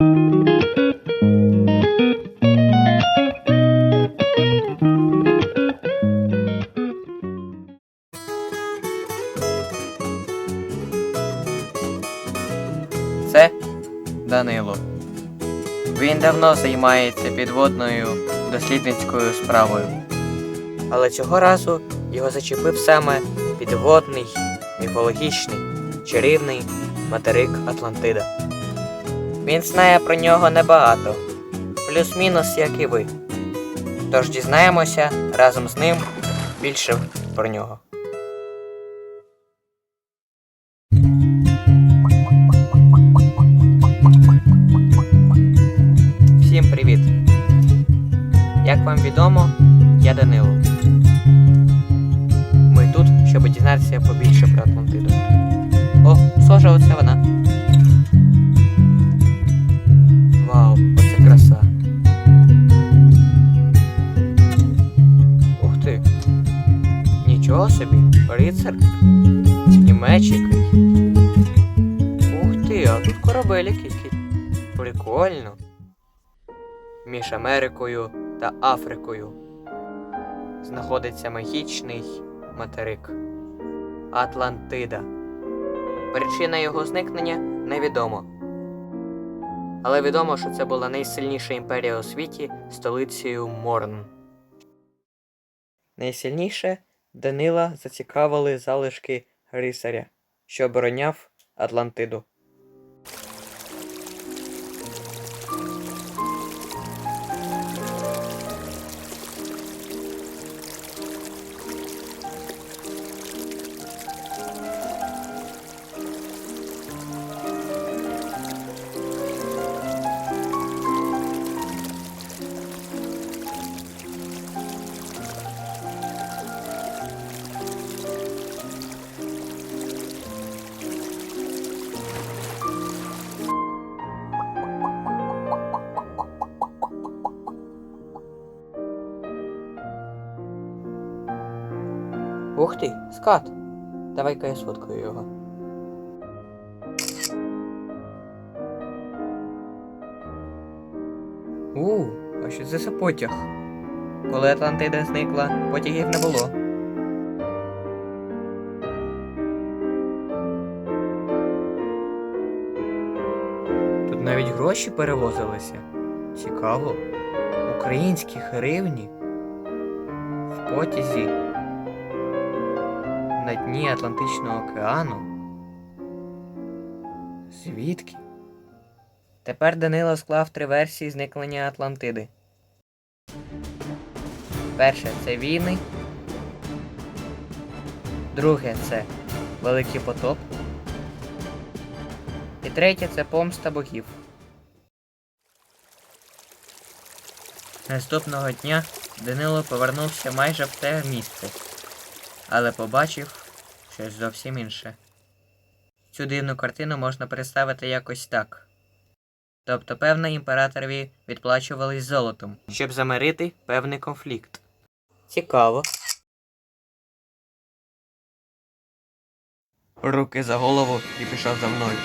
Це Данило. Він давно займається підводною дослідницькою справою. Але цього разу його зачепив саме підводний, міфологічний, чарівний материк Атлантида. Він знає про нього небагато, плюс-мінус, як і ви. Тож дізнаємося разом з ним більше про нього. Всім привіт! Як вам відомо, я Данило. Ми тут, щоб дізнатися побільше про Атлантиду. О, схоже, оце вона. Собі, рицар. І меч який. Ух ти, а тут корабель якийсь. Прикольно. Між Америкою та Африкою знаходиться магічний материк Атлантида. Причина його зникнення невідомо. Але відомо, що це була найсильніша імперія у світі столицею Морн. Найсильніше Данила зацікавили залишки рисаря, що обороняв Атлантиду. Ух ти, скат! Давай-ка я сфоткаю його. У, а що це за потяг? Коли Атлантида зникла, потягів не було. Тут навіть гроші перевозилися. Цікаво. Українські гривні в потязі на дні Атлантичного океану? Звідки? Тепер Данило склав три версії зникнення Атлантиди. Перше це війни. Друге це Великий потоп. І третє це помста богів. Наступного дня Данило повернувся майже в те місце але побачив щось зовсім інше. Цю дивну картину можна представити якось так. Тобто, певно, імператорові відплачувались золотом, щоб замирити певний конфлікт. Цікаво. Руки за голову і пішов за мною.